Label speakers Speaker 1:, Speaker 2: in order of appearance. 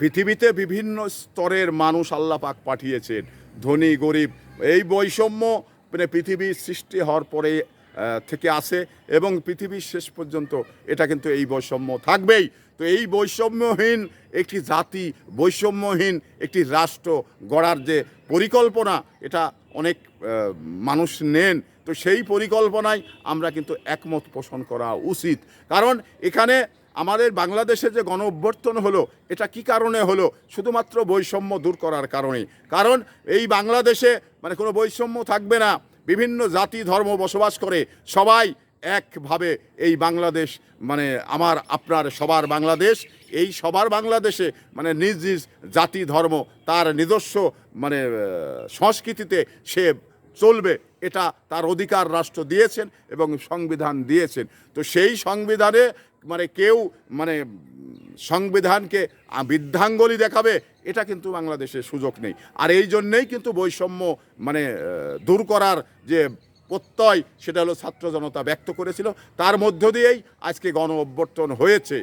Speaker 1: পৃথিবীতে বিভিন্ন স্তরের মানুষ আল্লাহ পাক পাঠিয়েছেন, ধনী, গরিব। এই বৈষম্য মানে পৃথিবীর সৃষ্টি হওয়ার পরে থেকে আসে এবং পৃথিবীর শেষ পর্যন্ত এটা কিন্তু এই বৈষম্য থাকবেই। তো এই বৈষম্যহীন একটি জাতি, বৈষম্যহীন একটি রাষ্ট্র গড়ার যে পরিকল্পনা, এটা অনেক মানুষ নেন। তো সেই পরিকল্পনায় আমরা কিন্তু একমত পোষণ করা উচিত। কারণ এখানে আমাদের বাংলাদেশে যে গণ অভ্যর্থন হলো, এটা কি কারণে হলো? শুধুমাত্র বৈষম্য দূর করার কারণে কারণ এই বাংলাদেশে মানে কোনো বৈষম্য থাকবে না। বিভিন্ন জাতি, ধর্ম বসবাস করে সবাই একভাবে এই বাংলাদেশ মানে আমার, আপনার সবার বাংলাদেশ। এই সবার বাংলাদেশে মানে নিজ নিজ জাতি, ধর্ম তার নিজস্ব মানে সংস্কৃতিতে সে চলবে, এটা তার অধিকার রাষ্ট্র দিয়েছেন এবং সংবিধান দিয়েছেন। তো সেই সংবিধানে মানে কেউ মানে সংবিধানকে বৃদ্ধাঙ্গলি দেখাবে, এটা কিন্তু বাংলাদেশে সুযোগ নেই। আর এই জন্যেই কিন্তু বৈষম্য মানে দূর করার যে প্রত্যয়, সেটা হলো ছাত্র জনতা ব্যক্ত করেছিল। তার মধ্য দিয়েই আজকে গণ অভ্যর্থন হয়েছে।